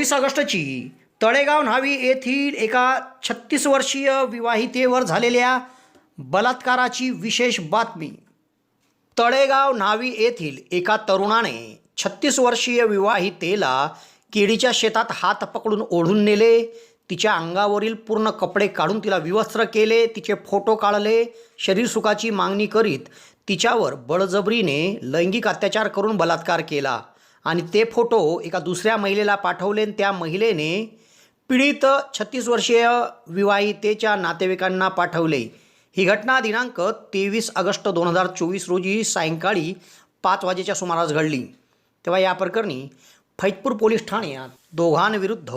चोवीस ऑगस्टची तळेगाव न्हावी येथील एका छत्तीस वर्षीय विवाहितेवर झालेल्या बलात्काराची विशेष बातमी. तळेगाव न्हावी येथील एका तरुणाने छत्तीस वर्षीय विवाहितेला केळीच्या शेतात हात पकडून ओढून नेले. तिच्या अंगावरील पूर्ण कपडे काढून तिला विवस्त्र केले. तिचे फोटो काढले. शरीरसुखाची मागणी करीत तिच्यावर बळजबरीने लैंगिक अत्याचार करून बलात्कार केला. आणि ते फोटो एका दुसऱ्या महिलेला पाठवले आणि त्या महिलेने पीडित छत्तीस वर्षीय विवाहितेच्या नातेवाईकांना पाठवले. ही घटना दिनांक तेवीस ऑगस्ट दोन हजार चोवीस रोजी सायंकाळी पाच वाजेच्या सुमारास घडली. तेव्हा या प्रकरणी फैजपूर पोलीस ठाण्यात दोघांविरुद्ध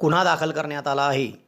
गुन्हा दाखल करण्यात आला आहे.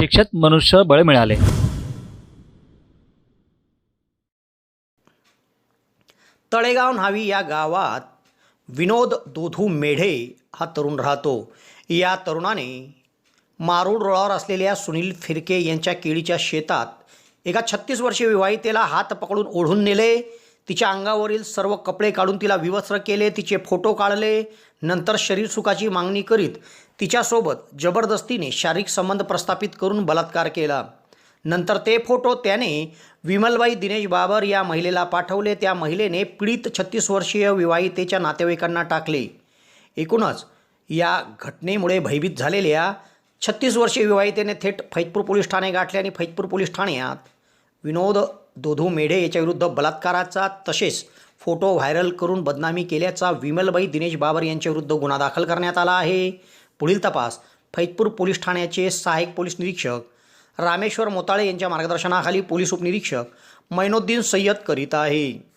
प्रशिक्षित मनुष्यबळ मिळाले. तळेगाव न्हावी या गावात विनोद दोधू मेढे हा तरुण राहतो. या तरुणाने मारूड रोडावर असलेल्या सुनील फिरके यांच्या केळीच्या शेतात एका छत्तीस वर्षीय विवाहितेला हात पकडून ओढून नेले. तिच्या अंगावरील सर्व कपडे काढून तिला विवस्त्र केले. तिचे फोटो काढले. नंतर शरीरसुखाची मागणी करीत तिच्यासोबत जबरदस्तीने शारीरिक संबंध प्रस्थापित करून बलात्कार केला. नंतर ते फोटो त्याने विमलबाई दिनेश बाबर या महिलेला पाठवले. त्या महिलेने पीडित छत्तीस वर्षीय विवाहितेच्या नातेवाईकांना टाकले. एकूणच या घटनेमुळे भयभीत झालेल्या छत्तीस वर्षीय विवाहितेने थेट फैजपूर पोलीस ठाणे गाठले आणि फैजपूर पोलीस ठाण्यात विनोद दोधू मेढे याच्याविरुद्ध बलात्काराचा तसेच फोटो व्हायरल करून बदनामी केल्याचा विमलबाई दिनेश बाबर यांच्याविरुद्ध गुन्हा दाखल करण्यात आला आहे. पुढील तपास. फैजपूर पोलीस ठाण्याचे सहाय्यक पोलीस निरीक्षक रामेश्वर मोताळे यांच्या मार्गदर्शनाखाली पोलीस उपनिरीक्षक मैनुद्दीन सय्यद करीत आहे.